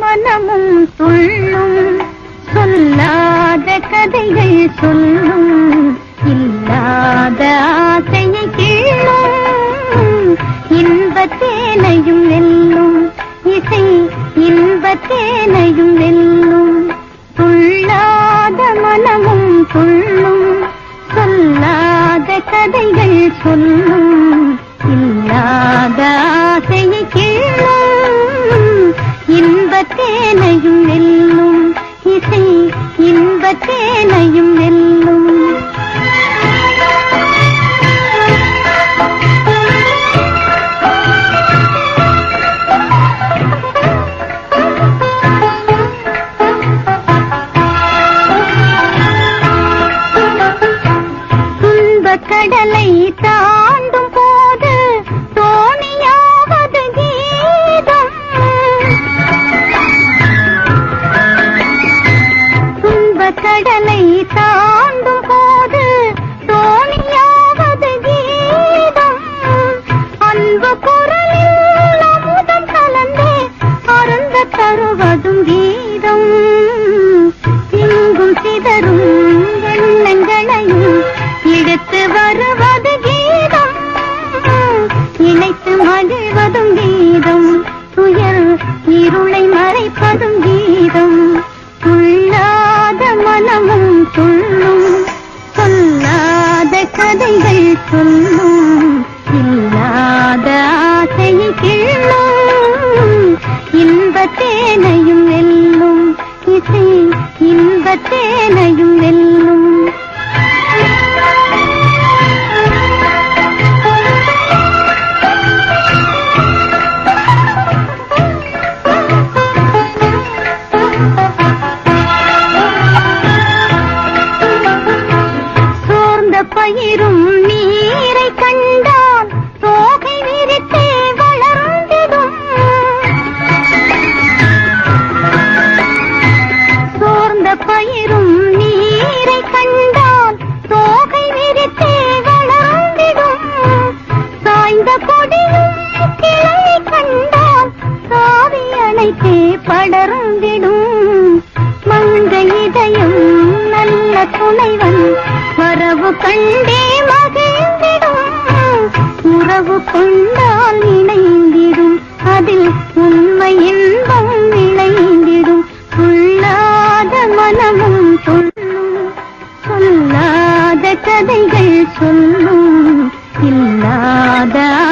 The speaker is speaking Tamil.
மனமும் சொல்லும் சொல்லாத கதைகள் சொல்லும் இல்லாத ஆசையை கிள்ளும் இன்பத்தேனையும் வெல்லும் இசை இன்பத்தே சொல்லும் சொல்லாத கதைகள் சொல்லும் இல்லாத ஆசையை கிள்ளும் இன்பத்தேனையும் வெல்லும் இசை இன்பத்தேனையும் கடலை தாண்டும் போது தோணியாவது கீதம். அன்பு குரலில் அமுதம் கலந்தே அருந்த தருவதும் கீதம். இங்கும் சிதறும் எண்ணங்களையும் எடுத்து வருவது கீதம். இணைத்து மகிழ்வதும் கீதம். துயர் இருளை மறைப்பதும் தேனையும் வெல்லும். இசை இன்ப தேனையும் வெல்லும். சோர்ந்த பயிரும் நீரை கண்ட படர்ந்திடும். மங்க இதயம் நல்ல துணைவன். வரவு கண்டே மகிழ்ந்திடும். உறவு கொண்டால் இணைந்திடும். அதில் உண்மை இன்பம் விளைந்திடும். சொல்லாத மனமும் சொல்லும். சொல்லாத கதைகள் சொல்லும். இல்லாத